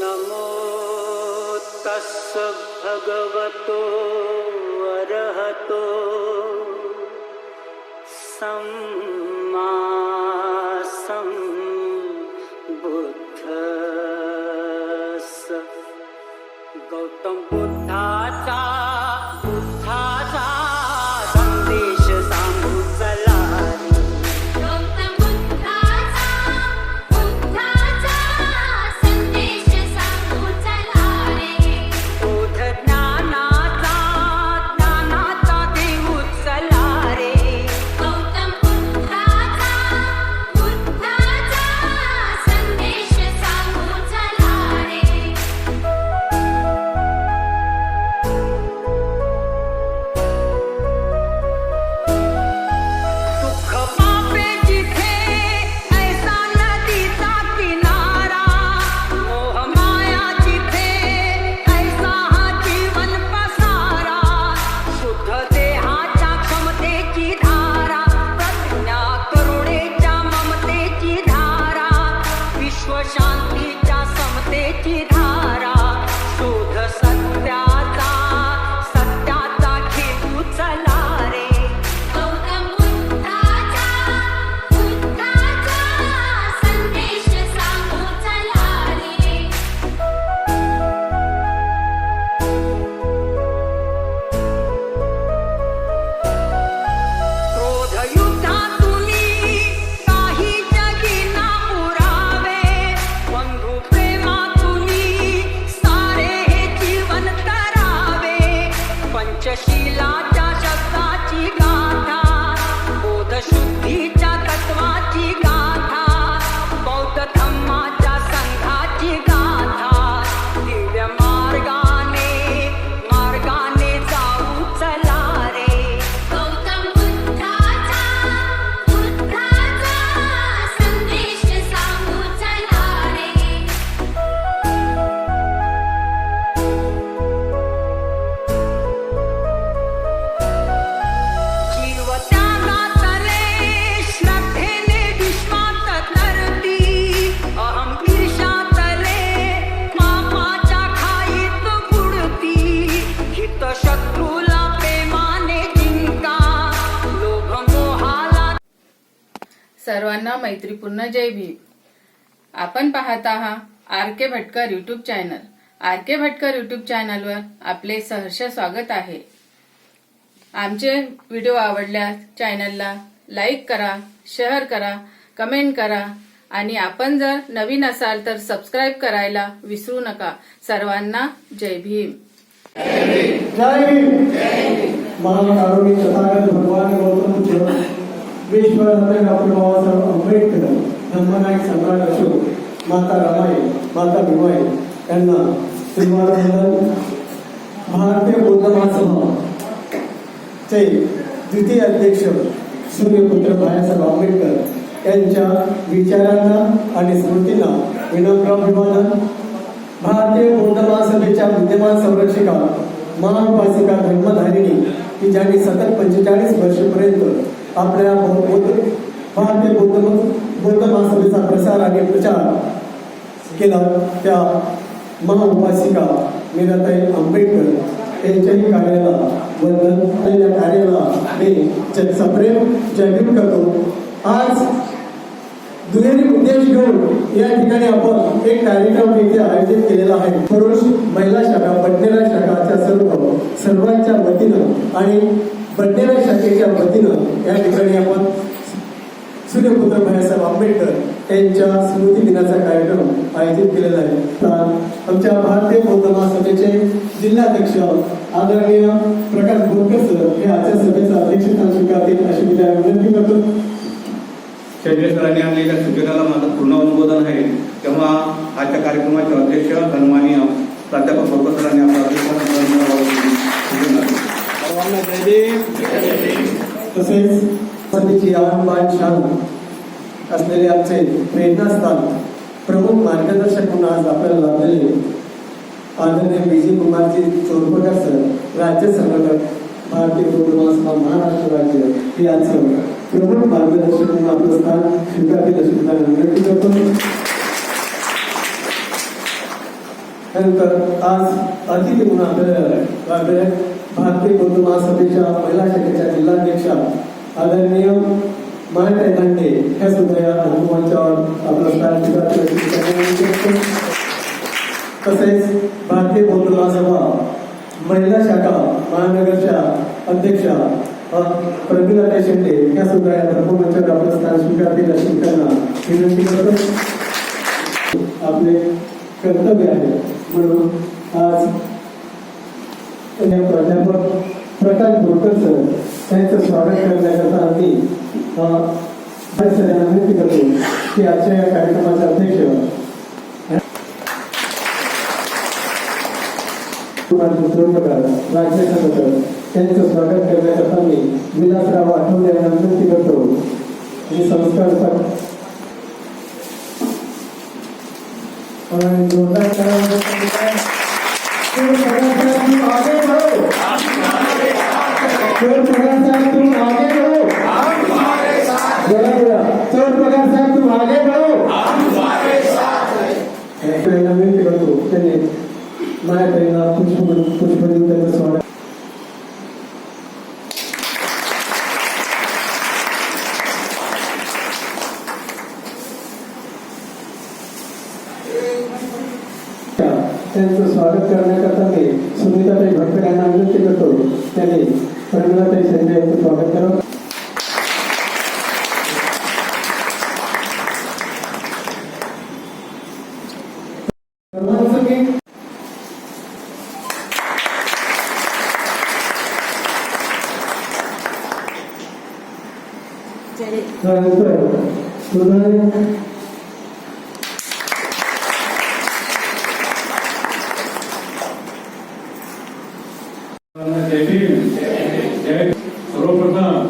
नमो तस्स भगवतो अरहतो सम्मा मैत्रीपूर्ण जय भीम. आपण पाहत आहात R K Bhatkar YouTube channel R K Bhatkar YouTube चॅनलवर आपले सहर्ष स्वागत आहे. आमचे व्हिडिओ आवडल्यास चॅनलला लाईक करा शेअर करा कमेंट करा आणि आपण जर नवीन असाल तर सबस्क्राईब करायला विसरू नका. सर्वांना जय भीम. जय भीम. तथागत भगवान गौतम विश्वरत्न डॉक्टर बाबासाहेब आंबेडकर धर्मनायक सम्राट अशोक माता रामाई माता भीमाई यांना श्रीमानंदन भारतीय बौद्ध महासभा द्वितीय अध्यक्ष सूर्यपुत्र बाळासाहेब आंबेडकर यांच्या विचारांना आणि स्मृतींना विनम्र अभिवादन भारतीय बौद्ध महासभेच्या विद्यमान संरक्षिका महाउपासिका धर्मधारिणी की ज्यांनी सतत पंचेचाळीस वर्षपर्यंत आपल्या बौद्ध भारतीय बौद्ध बौद्ध महासभेचा प्रसार आणि प्रचार केला. त्या महाउपासिका मीराताई आंबेडकर यांच्याही कार्याला वंदन आणि या कार्याला मी सप्रेम जयभीम करतो. आज दुहेरी उद्देश घेऊन या ठिकाणी आपण एक कार्यक्रम इथे आयोजित केलेला आहे. पुरुष महिला शाखा बडनेरा शाखाच्या सर्व सर्वांच्या वतीनं आणि प्रज्ञाना शाखेच्या वतीनं या ठिकाणी आपण सूर्यपुत्र बाळासाहेब आंबेडकर यांच्या स्मृती दिनाचा कार्यक्रम आयोजित केलेला आहे. आमच्या भारतीय बौद्ध महासभेचे जिल्हाध्यक्ष आदरणीय प्रकाश बोरकर सर हे आजच्या सभेचं अध्यक्षस्थान स्वीकारतील अशी मी त्यांना विनंती करतो. चंद्रेश्वरांनी आणलेल्या सूचनाला माझं पूर्ण अनुमोदन आहे. तेव्हा आजच्या कार्यक्रमाचे अध्यक्ष सन्माननीय प्राध्यापक बोरकर सरांनी आपला देव तसेच सभेची आवडबाण शान असलेले आमचे प्रेरणास्थान प्रमुख मार्गदर्शक म्हणून आज आपल्याला लाभलेले आदरणीय विजय कुमारजी चोरपकर सर राज्य संघटक भारतीय बौद्ध महाराष्ट्र राज्य हे आजचं प्रमुख मार्गदर्शक म्हणून आपलं स्थान स्वीकारले अशी विनंती करतो. त्यानंतर आज अतिथी म्हणून आपल्याला आपल्या भारतीय बौद्ध महासभेच्या महिला शाखेच्या जिल्हाध्यक्षा आदरणीय मानताई दांडे ह्या सुद्धा या अनुमंचावर आपला तसेच भारतीय बौद्ध महासभा महिला शाखा महानगरच्या अध्यक्षा अ, प्रमिला शेंडे या सुद्धा या धर्ममंचावर आपलं स्थान स्वीकारतील अशी त्यांना विनंती करतो. आपले कर्तव्य आहे. म्हणून आज या प्राध्यापक प्रकाश बोरकर सर त्यांचं स्वागत करण्याकरता आम्ही सरांना विनंती करतो की आजच्या या कार्यक्रमाचे अध्यक्ष राज्य संघटक त्यांचं स्वागत करण्याकरता मी विलासराव आठवले यांना विनंती करतो. आणि संस्कार जोरदार करावं. शेर प्रकाश साहेब, आगे बढ़ो शेर प्रकाश आगे बढ़ो जरा जरा शेर प्रकाश आगे बढ़ो त्यांना करतो पुष्प स्वागत त्यांचं स्वागत करण्याकरता मी सुनीताताई भटकर यांना विनंती करतो. त्यांनी प्रमिलाताई संजय यांचं स्वागत करावं सर्वांचं मी त्यानंतर पुन्हा जय भीम जय सर्वप्रथम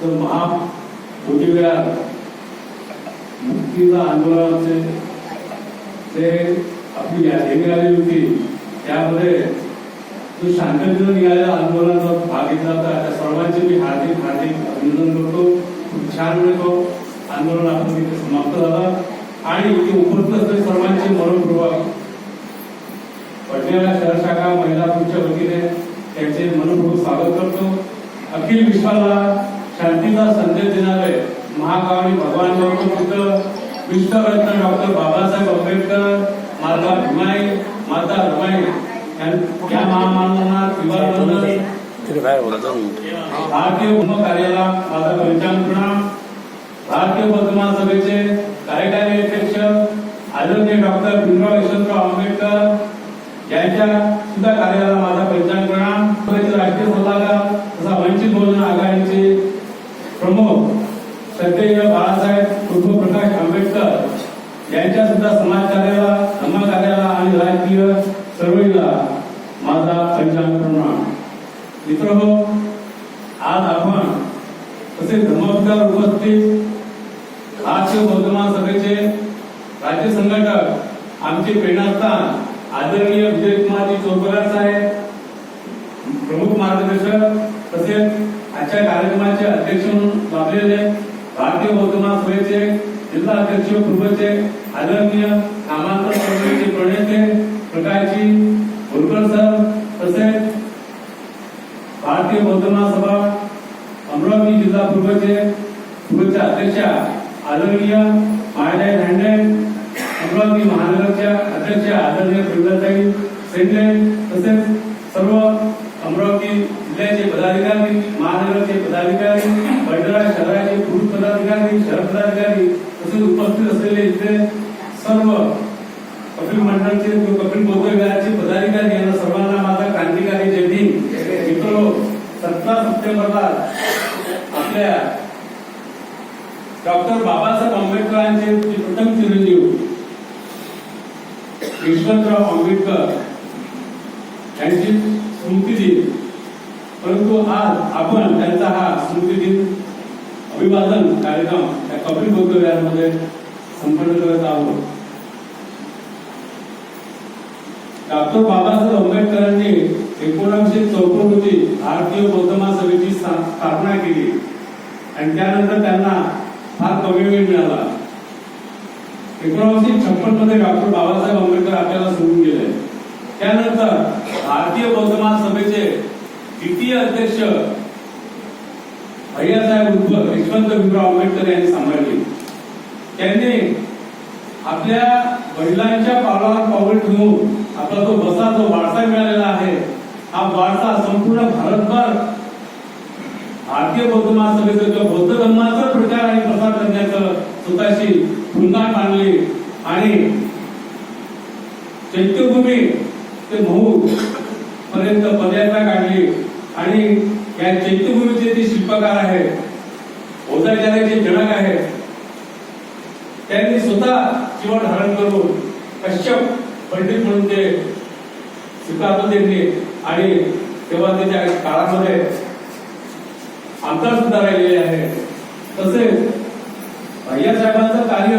तर महाभूतीव्या मुक्तीचा आंदोलनाचे ते आपली यादी मिळाली होती त्यामध्ये जो शांततेनं निघालेल्या आंदोलनात भाग घेतला होता त्या सर्वांचे मी हार्दिक हार्दिक अभिनंदन करतो. खूप छान वेळ तो आंदोलन आपण तिथे समाप्त झाला. आणि इथे उपस्थित असलेले सर्वांचे मनोपूर्वक पडण्याला शहर शाखा महिलापूरच्या वतीने त्यांचे मनपूर्वक स्वागत करतो. अखिल विश्वाला शांतीचा संदेश देणारे महाकावनी भगवान गौतम बुद्ध विश्वरत्न डॉक्टर बाबासाहेब आंबेडकर माता भीमाई माता रमाई. यां- या महामानवांना विवाहबंधन भारतीय कार्याला माझा पंचांग प्रणाम भारतीय वर्तमान सभेचे कार्यकारी अध्यक्ष आदरणीय डॉक्टर भीमराव यशवंतराव आंबेडकर यांच्या सुद्धा कार्याला माझा पंचांग प्रणाम राष्ट्रीय सल्लागार तथा वंचित बहुजन आघाडीचे प्रमुख श्रद्धेय बाळासाहेब उर्फ प्रकाश आंबेडकर यांच्या सुद्धा समाज कार्याला धम्म कार्याला आणि राजकीय चळवळीला माझा पंचांग प्रणाम. मित्र हो आज आपण तसेच धमकदार उपस्थित भारतीय वर्तमान सभेचे राज्य संघटक आमचे प्रेरणास्थान आदरणीय विजयकुमारजी चौकरार साहेब प्रमुख मार्गदर्शक तसेच आजच्या कार्यक्रमाचे अध्यक्ष म्हणून लाभलेले भारतीय वर्तमान सभेचे जिल्हा अध्यक्ष पूर्वचे आदरणीय नामांतर समितीचे प्रणेते प्रकाशजी होलकर सर तसेच भारतीय बौद्ध सभा अमरावती जिल्हा पूर्वचे पूर्वच्या अध्यक्षा आदरणीय मायाताई धांडे अमरावती महानगरच्या अध्यक्ष आदरणीय प्रमिलाताई सेंडे तसेच सर्व अमरावती जिल्ह्याचे पदाधिकारी महानगरचे पदाधिकारी भंडारा शहराचे पुरुष पदाधिकारी शहर पदाधिकारी तसेच उपस्थित असलेले इथे सर्व कपिल कपिल बौद्ध पदाधिकारी यांना सर्वांना माझा क्रांतिकारी जय मित्र सतरा सप्टेंबरला आपल्या डॉक्टर बाबासाहेब आंबेडकरांचे प्रथम चिरंजीव यशवंतराव आंबेडकर यांची स्मृती दिन परंतु आज आपण त्यांचा हा स्मृती दिन अभिवादन कार्यक्रम या कपिल बौद्ध संपन्न करत आहोत. डॉक्टर बाबासाहेब आंबेडकरांनी एकोणीसशे चौपन्न रोजी भारतीय बौद्ध महासभेची स्थापना केली. आणि त्यानंतर त्यांना फार कमी वेळ मिळाला. एकोणीसशे छप्पनमध्ये डॉक्टर बाबासाहेब आंबेडकर आपल्याला सोडून गेले. त्यानंतर भारतीय बौद्ध महासभेचे द्वितीय अध्यक्ष भैयासाहेब उर्फ यशवंत भीमराव आंबेडकर यांनी सांभाळले. त्यांनी आपल्या वडिलांच्या पावलावर पाऊल ठेवून आपला जो बसा जो वारसा मिळालेला आहे हा वारसा संपूर्ण भारतभर भारतीय बौद्ध महासभेचं किंवा बौद्ध धर्माचा प्रचार आणि प्रसार करण्याचं स्वतःशी पुन्हा मांडली. आणि चैत्यभूमी ते महू पर्यंत पदयात्रा काढली. आणि या चैत्यभूमीचे जे शिल्पकार आहेत बौद्धाचार्याचे जनक आहेत त्यांनी स्वतः जीवन धारण करून कश्यप पंडित म्हणून ते स्वीकारलं त्यांनी. आणि तेव्हा त्याच्या काळामध्ये आमदार सुद्धा राहिलेले आहे. तसेच भैयासाहेबांचं कार्य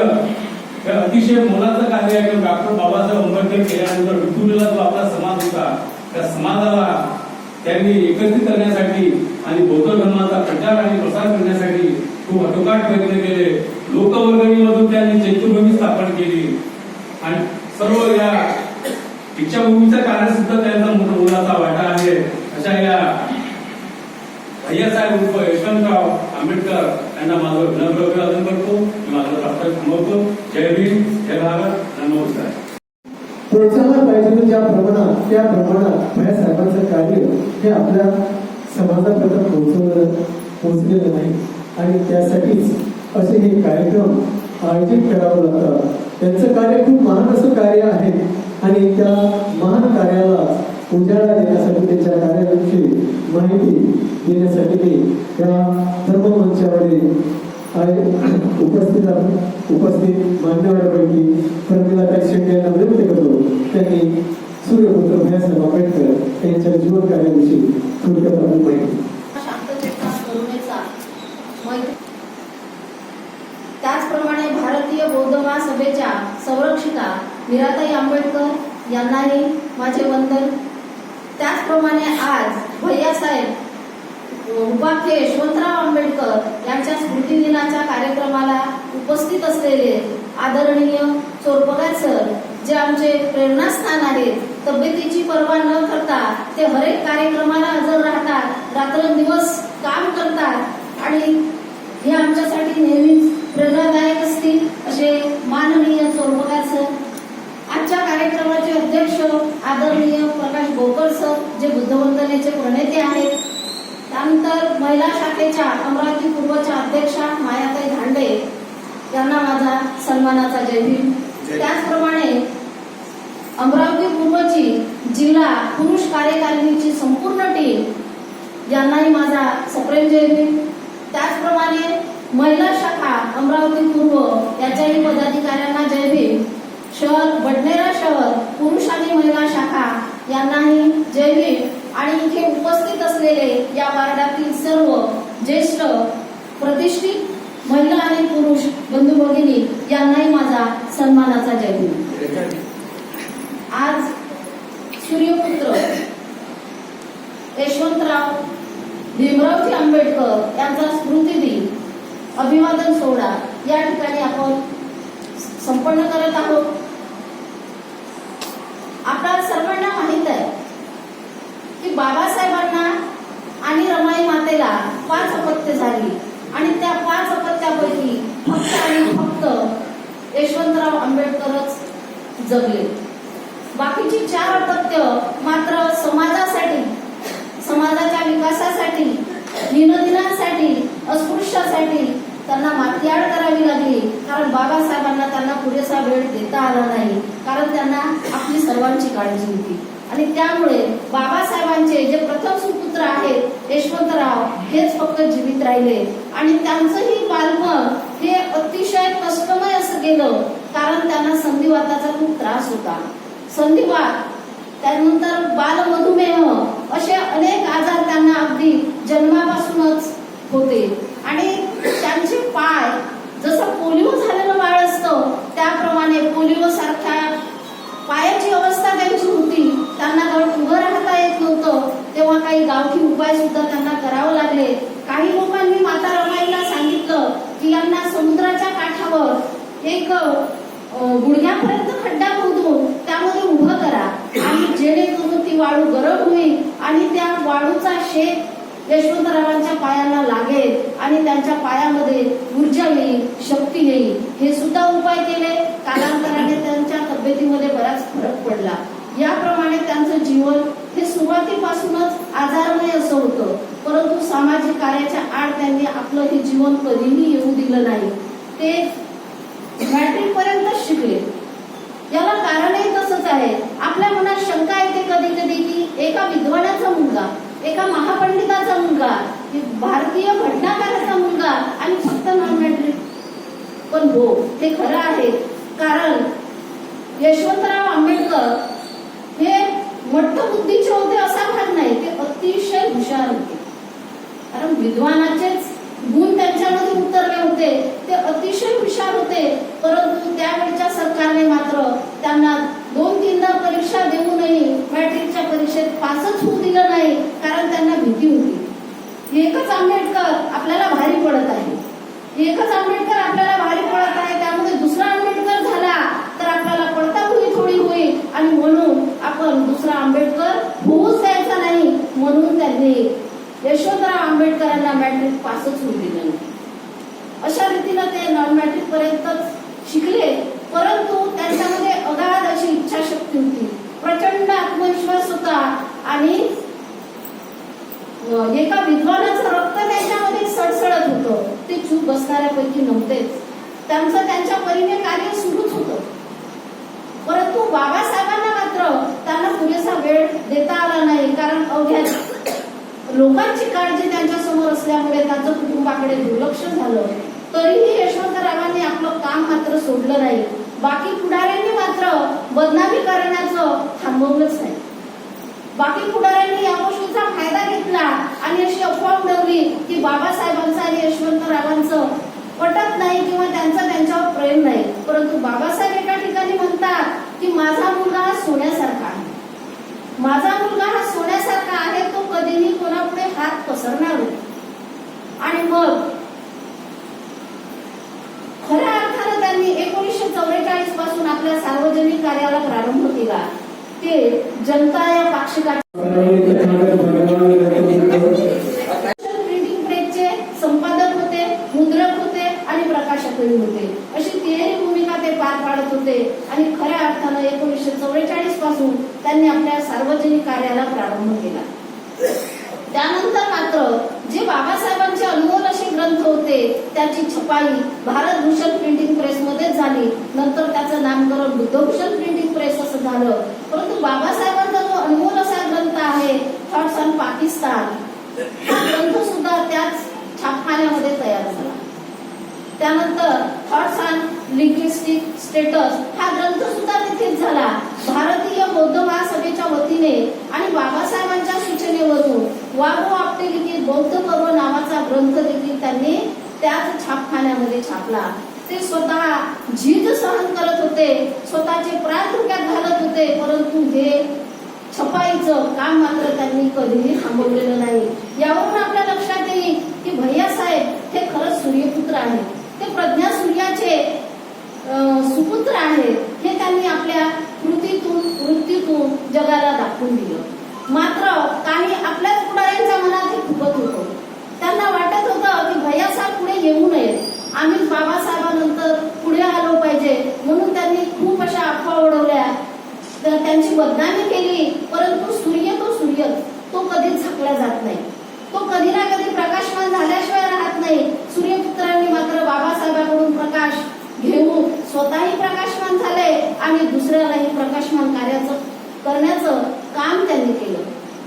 हे अतिशय मोलाचं कार्य आहे. डॉक्टर बाबासाहेब आंबेडकर केल्यानंतर विखुरलेला जो आपला समाज होता त्या समाजाला त्यांनी एकत्रित करण्यासाठी आणि बौद्ध धर्माचा प्रचार आणि प्रसार करण्यासाठी खूप अटोकाट प्रयत्न केले. लोकवर्गणीमधून त्यांनी चैत्यभूमी स्थापन केली. आणि सर्व या दीक्षाभूमीचं कार्य सुद्धा त्यांचा मोठा मोलाचा वाटा आहे. अशा या भैयासाहेब उर्फ यशवंतराव आंबेडकर यांना माझं विनम्र अभिवादन करतो. मी माझं प्रार्थना थांबवतो. जय भीम जय भारत. नमस्कार. प्रोत्साहन पाहिजे ज्या प्रमाणात त्या प्रमाणात भैयासाहेबांचं कार्य हे आपल्या समाजापर्यंत पोहोचवलं पोहोचलेलं नाही. आणि त्यासाठीच असे हे कार्यक्रम आयोजित करावं लागतं. त्यांचं कार्य खूप महान असं कार्य आहे. आणि त्या महान कार्याला उजाळा देण्यासाठी त्याच्या कार्याविषयी माहिती देण्यासाठी ते त्या धर्ममंचावरील आहे. उपस्थित उपस्थित मान्यवरांपैकी प्रमिलाताई शेट्टी यांना विनंती करतो. त्यांनी सूर्यपुत्र भयासाहेब आंबेडकर यांच्या जीवन कार्याविषयी थोडक्यात आपण माहिती शांततेचा करुणेचा मैत्री त्याचप्रमाणे भारतीय बौद्ध महासभेच्या संरक्षिता मीराताई आंबेडकर यांनाही माझे वंदन. त्याचप्रमाणे आज भैयासाहेब उपाख्य यशवंतराव आंबेडकर यांच्या स्मृती दिनाच्या कार्यक्रमाला उपस्थित असलेले आदरणीय चोरपगार सर जे आमचे प्रेरणास्थान आहेत तब्येतीची पर्वा न करता ते हरेक कार्यक्रमाला हजर राहतात रात्रंदिवस काम करतात आणि हे आमच्यासाठी नेहमीच प्रेरणादायक असतील असे माननीय चोरपगार सर. आजच्या कार्यक्रमाचे अध्यक्ष आदरणीय प्रकाश गोकर सर जे बुद्धवंदनेचे प्रणेते आहेत. त्यानंतर महिला शाखेच्या अमरावती पूर्वच्या अध्यक्षा मायाताई धांडे. यांना माझा सन्मानाचा जय भीम. त्याचप्रमाणे अमरावती पूर्वची जिल्हा पुरुष कार्यकारिणीची संपूर्ण टीम यांनाही माझा सप्रेम जय भीम. त्याचप्रमाणे महिला शाखा अमरावती पूर्व याच्याही पदाधिकाऱ्यांना जय भीम. शहर बडनेरा शहर पुरुष आणि महिला शाखा यांनाही जय भीम. आणि इथे उपस्थित असलेले या वार्डातील सर्व ज्येष्ठ प्रतिष्ठित महिला आणि पुरुष बंधू भगिनी यांनाही माझा सन्मानाचा जय भीम. आज सूर्यपुत्र यशवंतराव भीमरावजी आंबेडकर यांचा स्मृती दिन. अभिवादन सोहळा. या ठिकाणी आपण संपन्न करत आहोत. आपल्या सर्वांना माहीत आहे की बाबासाहेबांना आणि रमाई मातेला पाच अपत्य झाली. आणि त्या पाच अपत्यापैकी फक्त आणि फक्त यशवंतराव आंबेडकरच जगले. बाकीची चार अपत्य मात्र दिनदिनांसाठी अस्पृश्यासाठी त्यांना माथ्याड करावी लागली. कारण बाबासाहेबांना त्यांना पुरेसा वेळ देता आला नाही. कारण त्यांना आपली सर्वांची काळजी होती. आणि त्यामुळे बाबासाहेबांचे जे प्रथम सुपुत्र आहेत यशवंतराव हेच फक्त जीवित राहिले. आणि त्यांचंही बालपण हे अतिशय कष्टमय असं गेलं. कारण त्यांना संधिवाताचा खूप त्रास होता. संधिवात त्यानंतर बालमधुमेह असे अनेक आजार त्यांना अगदी जन्मापासूनच होते. आणि त्यांचे पाय जसं पोलिओ झालेलं बाळ असतं त्याप्रमाणे पोलिओ सारख्या पायाची अवस्था त्यांची होती. त्यांना जवळ उभं राहता येत नव्हतं. तेव्हा काही गावठी उपाय सुद्धा त्यांना करावं लागले. काही लोकांनी माता रमाईला सांगितलं की यांना समुद्राच्या काठावर एक गुडघ्यापर्यंत खड्डा खोदून त्यामध्ये उभं करा. आणि जेणेकरून ती वाळू गरम होईल आणि त्या वाळूचा शेत यशवंतरावांच्या पायांना लागेल आणि त्यांच्या पायामध्ये ऊर्जा येईल शक्ती येईल हे सुद्धा उपाय केले. कालांतराने त्यांच्या तब्येतीमध्ये बराच फरक पडला. याप्रमाणे त्यांचं जीवन हे सुरुवातीपासूनच आजारमय असं होतं. परंतु सामाजिक कार्याच्या आड त्यांनी आपलं हे जीवन कधीही येऊ दिलं नाही. ते मॅट्रिक पर्यंतच शिकले. याला कारणही तसंच आहे. आपल्या मनात शंका येते कधी कधी की एका विद्वानाचा मुलगा एका महापंडिता मुलगा. भारतीय घटनाकाराचा मुलगा आणि फक्त नॉन मॅट्रिक. पण हो ते खरं आहे. कारण यशवंतराव आंबेडकर हे मट्ट बुद्धीचे होते असा भाग नाही. ते अतिशय हुशार होते. कारण विद्वानाचेच गुण त्यांच्यामध्ये उतरले होते. ते अतिशय हुशार होते. परंतु त्यावेळच्या सरकारने मात्र त्यांना दोन तीनदा परीक्षा देऊनही मॅट्रिकच्या परीक्षेत पासच होऊ दिलं नाही. कारण त्यांना भीती होती. एकच आंबेडकर आपल्याला भारी पडत आहे. एकच आंबेडकर आपल्याला भारी पडत आहे त्यामध्ये दुसरा आंबेडकर झाला तर आपल्याला पडताखुरी थोडी होईल. आणि म्हणून आपण दुसरा आंबेडकर होऊच द्यायचा नाही म्हणून त्यांनी यशवंतराव आंबेडकरांना मॅट्रिक पासच होऊ दिलं नाही. अशा रीतीनं ते नॉन मॅट्रिक पर्यंतच शिकले परंतु त्यांच्यामध्ये अगाध अशी इच्छाशक्ती होती. प्रचंड आत्मविश्वास होता आणि एका विद्वानाचं रक्त त्यांच्यामध्ये सडसडत होतं. ते चूप बसणाऱ्यापैकी नव्हतेच. त्यांचं त्यांच्या परीने कार्य सुरूच होतं. परंतु बाबासाहेबांना मात्र त्यांना पुरेसा वेळ देता आला नाही कारण अवघ्या लोकांची काळजी त्यांच्यासमोर असल्यामुळे त्यांचं कुटुंबाकडे दुर्लक्ष झालं. तरीही यशवंतरावांनी आपलं काम मात्र सोडलं नाही. बाकी पुढाऱ्यांनी मात्र बदनामी करण्याचं थांबवलंच नाही. बाकी पुढाऱ्यांनी या गोष्टीचा फायदा घेतला आणि अशी अफवा उडवली की बाबासाहेबांचं आणि यशवंतरावांचं पटत नाही किंवा त्यांचा त्यांच्यावर प्रेम नाही. परंतु बाबासाहेब एका ठिकाणी म्हणतात की माझा मुलगा हा सोन्यासारखा आहे. माझा मुलगा हा सोन्यासारखा आहे तो कधीही कोणापुढे हात पसरणार नाही. आणि मग खऱ्या अर्थानं त्यांनी एकोणीसशे चौवेचाळीसपासून आपल्या सार्वजनिक कार्याला प्रारंभ केला. ते जनता या पाक्षिकाचे प्रिंटिंग प्रेसचे संपादक होते मुद्रक होते आणि प्रकाशकही होते. अशी तिहेरी भूमिका ते पार पाडत होते. आणि खऱ्या अर्थानं एकोणीसशे चौवेचाळीसपासून त्यांनी आपल्या सार्वजनिक कार्याला प्रारंभ केला त्यानंतर मात्र जे बाबासाहेबांचे अनमोल असे ग्रंथ होते त्याची छपाई भारत भूषण प्रिंटिंग प्रेस मध्ये झाली नंतर त्याचं नामकरण बुद्धभूषण प्रिंटिंग प्रेस असं झालं परंतु बाबासाहेबांचा जो अनमोल असा ग्रंथ आहे थॉट्स ऑन पाकिस्तान हा ग्रंथ सुद्धा त्याच छापखान्यामध्ये तयार झाला त्यानंतर थॉट्स ऑन लिंग्विस्टिक स्टेटस हा ग्रंथ सुद्धा तिथेच झाला भारतीय बौद्ध महासभेच्या वतीने आणि बाबासाहेबांच्या सूचनेवरून वागो आपटे लिखित नावाचा ग्रंथ देखील त्यांनी त्याच छापखान्यामध्ये छापला. ते स्वतः झीज सहन करत होते स्वतःचे प्राण धोक्यात घालत होते परंतु हे छपाईचं काम मात्र त्यांनी कधीही थांबवलेलं नाही. यावरून आपल्या लक्षात येईल की भैया साहेब हे खरंच सूर्यपुत्र आहेत ते प्रज्ञा सूर्याचे सुपुत्र आहेत हे त्यांनी आपल्या कृतीतून वृत्तीतून जगाला दाखवून दिलं. मात्र काही आपल्याच पुढाऱ्यांच्या मनात हे खुपत होतं. त्यांना वाटत होतं की भैयासाहेब पुढे येऊ नये आम्ही बाबासाहेबांनंतर पुढे आलो पाहिजे म्हणून त्यांनी खूप अशा अफवा उडवल्या तर त्यांची बदनामी केली परंतु सूर्य तो सूर्य. तो कधीच झाकला जात नाही. तो कधी ना कधी प्रकाशमान झाल्याशिवाय राहत नाही. सूर्यपुत्रांनी मात्र बाबासाहेबांकडून प्रकाश घेऊन स्वतःही प्रकाशमान झाले आणि दुसऱ्यालाही प्रकाशमान कार्याचं करण्यात काम त्यांनी केलं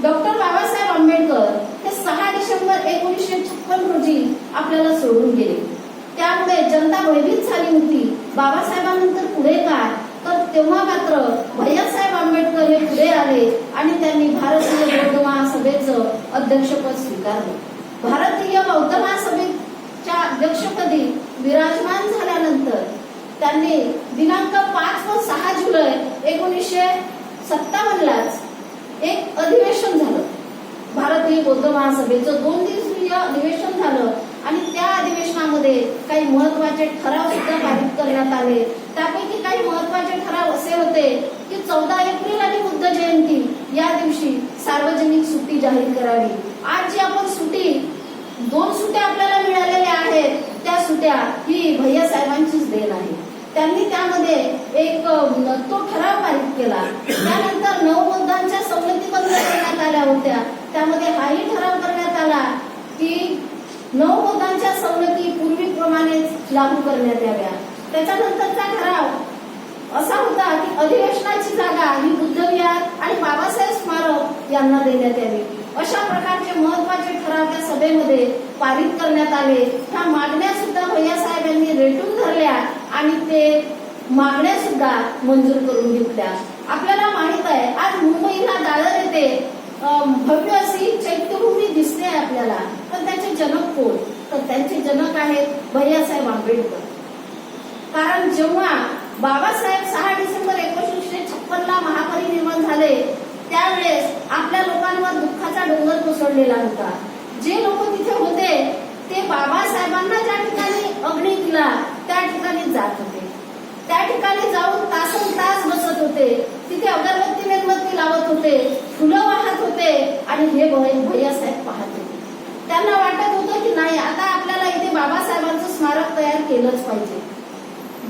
डॉक्टर बाबासाहेब आंबेडकर हे सहा डिसेंबर एकोणीसशे छप्पन रोजी आपल्याला सोडून गेले. त्यामुळे जनता भयभीत झाली होती. बाबासाहेबांनंतर पुढे काय? तर तेव्हा मात्र भैयासाहेब आंबेडकर हे पुढे आले आणि त्यांनी भारतीय बौद्ध महासभेचं अध्यक्षपद स्वीकारलं. भारतीय बौद्ध महासभेच्या अध्यक्षपदी विराजमान झाल्यानंतर त्यांनी दिनांक पाच व सहा जुलै एकोणीसशे सत्तावन्नलाच एक अधिवेशन झालं. भारतीय बौद्ध महासभेचं दोन दिवसीय अधिवेशन झालं आणि त्या अधिवेशनामध्ये काही महत्त्वाचे ठराव सुद्धा पारित करण्यात आले. त्यापैकी काही महत्त्वाचे ठराव असे होते की चौदा एप्रिल आणि बुद्ध जयंती या दिवशी सार्वजनिक सुट्टी जाहीर करावी. आज जी आपण सुट्टी दोन सुट्ट्या आपल्याला मिळालेल्या आहेत त्या सुट्ट्या ही भैया साहेबांचीच देण आहे. त्यांनी त्यामध्ये एक तो ठराव पारित केला. त्यानंतर नवबोधांच्या सवलती बंद करण्यात आल्या होत्या. त्यामध्ये हाही ठराव करण्यात आला की नवबोधांच्या सवलती पूर्वीप्रमाणेच लागू करण्यात याव्या. त्याच्यानंतरचा ठराव असा होता की अधिवेशनाची जागा ही बुद्धविहार आणि बाबासाहेब स्मारक यांना देण्यात यावी. अशा प्रकारचे महत्त्वाचे ठराव त्या सभेमध्ये पारित करण्यात आले. ह्या मागण्या सुद्धा भैयासाहेब यांनी रेटून धरल्या आणि ते मागण्या सुद्धा मंजूर करून घेतल्या. आपल्याला माहीत आहे आज मुंबईला दादर येते. भव्य अशी चैत्यभूमी दिसते आपल्याला. पण त्याचे जनक कोण? तर त्यांचे जनक आहेत भैयासाहेब आंबेडकर. कारण जेव्हा बाबासाहेब सहा डिसेंबर एकोणीसशे छप्पन ला महापरिनिर्माण झाले त्यावेळेस आपल्या लोकांवर दुःखाचा डोंगर कोसळलेला होता. जे लोक तिथे होते ते बाबासाहेबांना ज्या ठिकाणी अग्नी दिला त्या ठिकाणी जात होते. त्या ठिकाणी जाऊन तासन तास बसत होते. तिथे अगरबत्ती मेणबत्ती लावत होते. फुलं आणि हे भैयासाहेब पाहते. त्यांना वाटत होतं की नाही आता आपल्याला इथे बाबासाहेबांचं स्मारक तयार केलंच पाहिजे.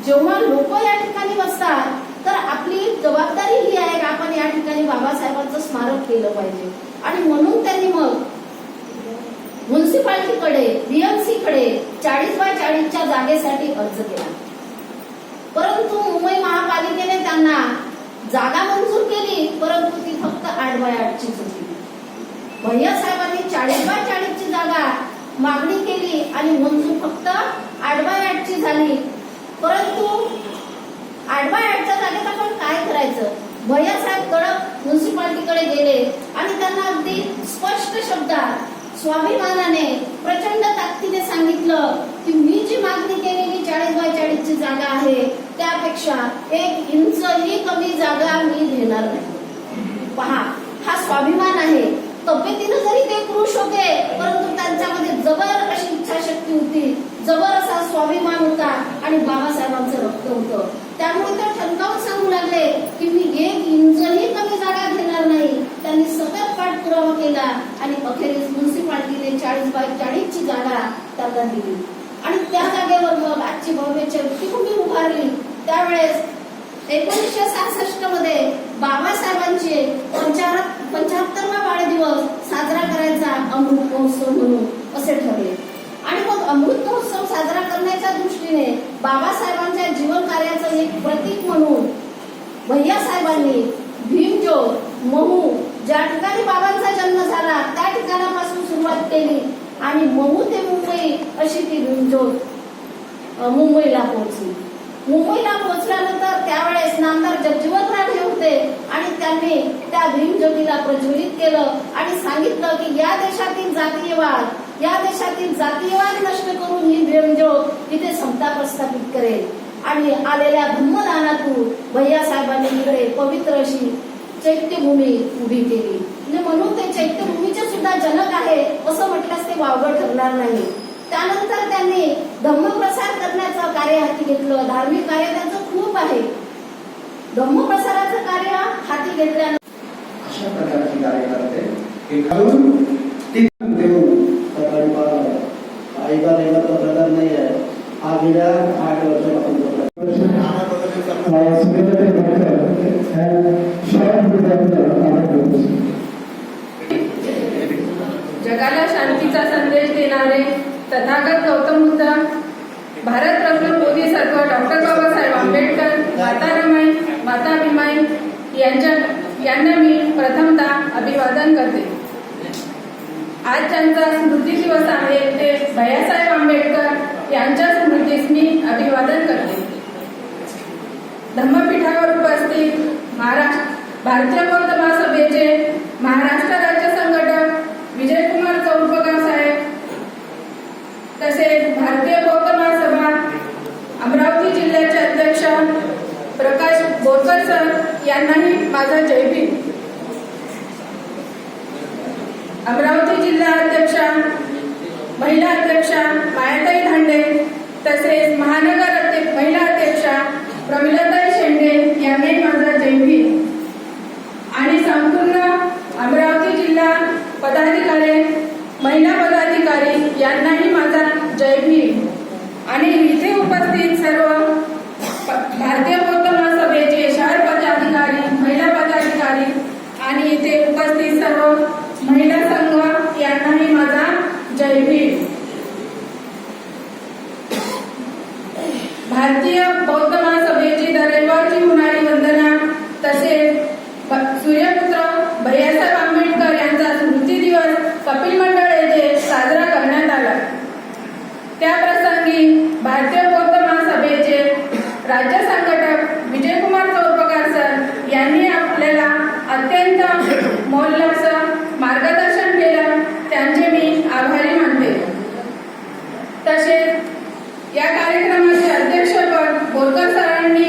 जेव्हा लोक या ठिकाणी बसतात तर आपली जबाबदारी ही आहे की आपण या ठिकाणी बाबासाहेबांचं स्मारक केलं पाहिजे? आणि म्हणून त्यांनी मग म्युन्सिपाल्टीकडे बीएमसी कडे चाळीस बाय चाळीसच्या जागेसाठी अर्ज केला. परंतु मुंबई महापालिकेने त्यांना जागा मंजूर केली परंतु ती फक्त आठ बाय आठचीच होती. भैया साहेबांनी चाळीस बाय चाळीसची जागा मागणी केली आणि मंजूर फक्त आठ बाय आठची झाली. परंतु आठ बाय आठच्या जागेत आपण काय करायचं? भैया साहेब कडक म्युन्सिपाल्टीकडे गेले आणि त्यांना अगदी स्पष्ट शब्दात स्वाभिमानाने प्रचंड ताकदीने सांगितलं की मी जी मागणी केलेली चाळीस बाय चाळीसची जागा आहे. त्यापेक्षा एक इंचही कमी जागा मी घेणार नाही. पहा हा स्वाभिमान आहे. तब्येतीनं जरी ते पुरुष होते परंतु त्यांच्यामध्ये जबर अशी इच्छाशक्ती होती. जबर असा स्वाभिमान होता आणि बाबासाहेबांचं रक्त होतं. त्यामुळे ते ठणकावून सांगू लागले की मी एक इंचही कमी जागा घेणार नाही. त्यांनी सतत पाठपुरावा केला आणि अखेरीस म्युन्सिपाल्टीने चाळीस बाय चाळीसची जागा त्यांना दिली. आणि त्या जागेवर मग आजची भव्य चैत्यभूमी उभारली? त्यावेळेस एकोणीसशे सहासष्टमध्ये बाबासाहेबांचे पंच्याहत्तरवा वाढदिवस साजरा करायचा अमृत महोत्सव म्हणून असे ठरले. आणि मग अमृत महोत्सव साजरा करण्याच्या दृष्टीने बाबासाहेबांच्या जीवन कार्याचं एक प्रतीक म्हणून भैया साहेबांनी भीमज्योत महू ज्या ठिकाणी बाबांचा जन्म झाला त्या ठिकाणापासून सुरुवात केली आणि महू ते मुंबई अशी ती भीमज्योत मुंबईला पोहोचली. मुंबईला पोहोचल्यानंतर त्यावेळेस नामदार जगजीवन राठे होते आणि त्यांनी त्या भीमज्योतीला प्रज्वलित केलं आणि सांगितलं की या देशातील जातीयवाद या देशातील जातीयवाद नष्ट करून ही भीमज्योत इथे समता प्रस्थापित करेल. आणि आलेल्या धम्मदानातून भैया साहेबांनी इकडे पवित्र अशी चैत्यभूमी उभी केली. म्हणजे म्हणून ते चैत्यभूमीचे सुद्धा जनक आहे असं म्हटल्यास ते वावगं ठरणार नाही. त्यानंतर त्यांनी धम्मप्रसार करण्याचं कार्य हाती घेतलं. धार्मिक कार्य त्यांचं खूप आहे. धम्मप्रसाराचं कार्य हाती घेतल्यानंतर अशा प्रकारची कार्यकर्ते हे घालून देऊन सकाळी बारा वाजता. आईचा देवाचा प्रकार नाही आहे हा गेल्या आठ वर्षापासून जगाला शांतीचा संदेश देणारे तथागत गौतम बुद्ध भारतरत्न बोधिसत्व डॉक्टर बाबासाहेब आंबेडकर माता रमाई माता भीमाई यांच्या यांना मी प्रथमतः अभिवादन करते. आज ज्यांचा स्मृती दिवस आहे ते भैयासाहेब आंबेडकर यांच्या स्मृतीस मी अभिवादन करते. धम्मपीठावर उपस्थित महाराष्ट्र भारतीय बौद्ध महासभेचे महाराष्ट्र तसेच भारतीय बोरकर महासभा अमरावती जिल्ह्याचे अध्यक्ष प्रकाश बोरकर सर यांनाही माझा जयभीम अमरावती जिल्हा अध्यक्षा महिला अध्यक्षा मायाताई धांडे तसेच महानगर महिला अध्यक्षा प्रमिलाताई शेंडे यांनी माझा जयभीम आणि संपूर्ण अमरावती जिल्हा पदाधिकारी महिला पदाधिकारी यांनाही माझा जय भीम आणि इथे उपस्थित सर्व भारतीय बौद्ध महासभेचे शहर पदाधिकारी महिला पदाधिकारी आणि इथे उपस्थित सर्व महिला संघ यांनाही माझा जय भीम. भारतीय बौद्ध महासभेची दर होणारी वंदना तसेच सूर्यपुत्र भैयासाहेब आंबेडकर यांचा स्मृती दिवस कपिल मंडळ येथे साजरा करण्यात आला त्या प्रसंगी भारतीय बौद्ध महासभेचे राज्य संघटक विजयकुमार चौपकार सर यांनी आपल्याला अत्यंत मौल्यचं मार्गदर्शन केलं त्यांचे मी आभारी मानते तसेच या कार्यक्रमाचे अध्यक्षपद बोरकर सरांनी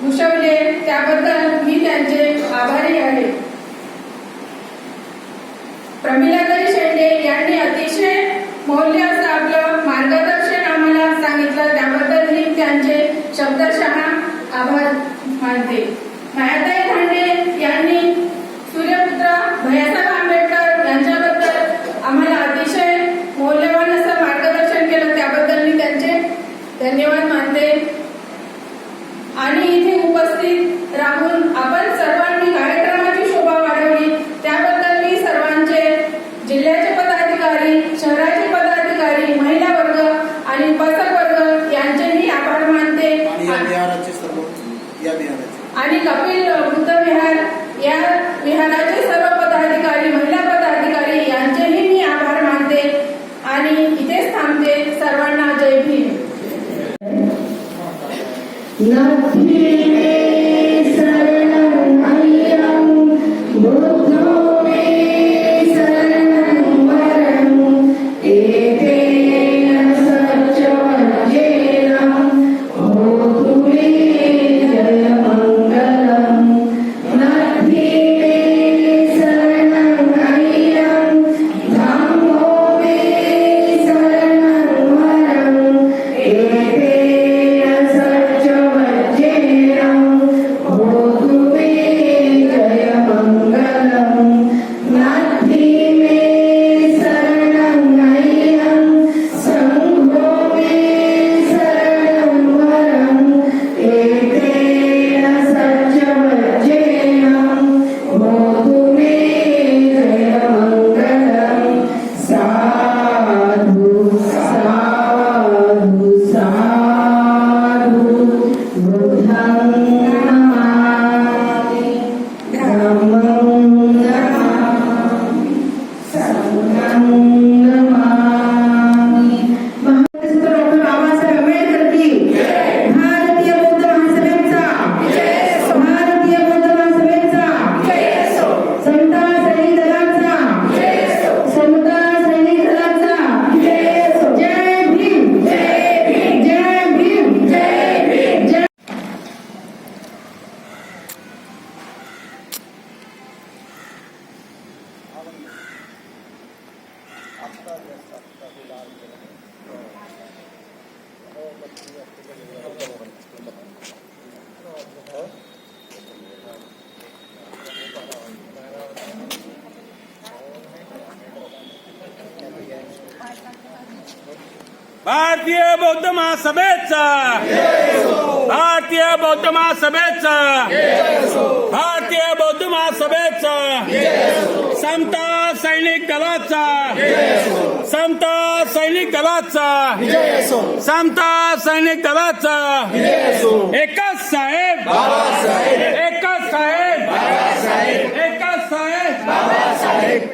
भूषवले त्याबद्दल मी त्यांचे आभारी आहे प्रमिलाताई शेंडे यांनी अतिशय मौल्य असं आपलं मार्गदर्शन आम्हाला सांगितलं त्याबद्दल मी त्यांचे शब्दशः आभार मानते. मायाताई धांडे यांनी सूर्यपुत्र भैयासाहेब आंबेडकर यांच्याबद्दल आम्हाला अतिशय मौल्यवान असं मार्गदर्शन केलं. त्याबद्दल मी त्यांचे धन्यवाद मानते. आणि इथे उपस्थित राहून आपण सर्वांनी कार्यक्रमाची शोभा वाढवली. त्याबद्दल मी सर्वांचे जिल्ह्याचे पदाधिकारी शहराचे पदाधिकारी महिला वर्ग आणि उपस्थित भारतीय बौद्ध महासभेचा. भारतीय बौद्ध महासभेचा. भारतीय बौद्ध महासभेचा. समता सैनिक दलाचा. समता सैनिक दलाचा. समता सैनिक दलाचा. एकच साहेब. एकच साहेब. एकच साहेब.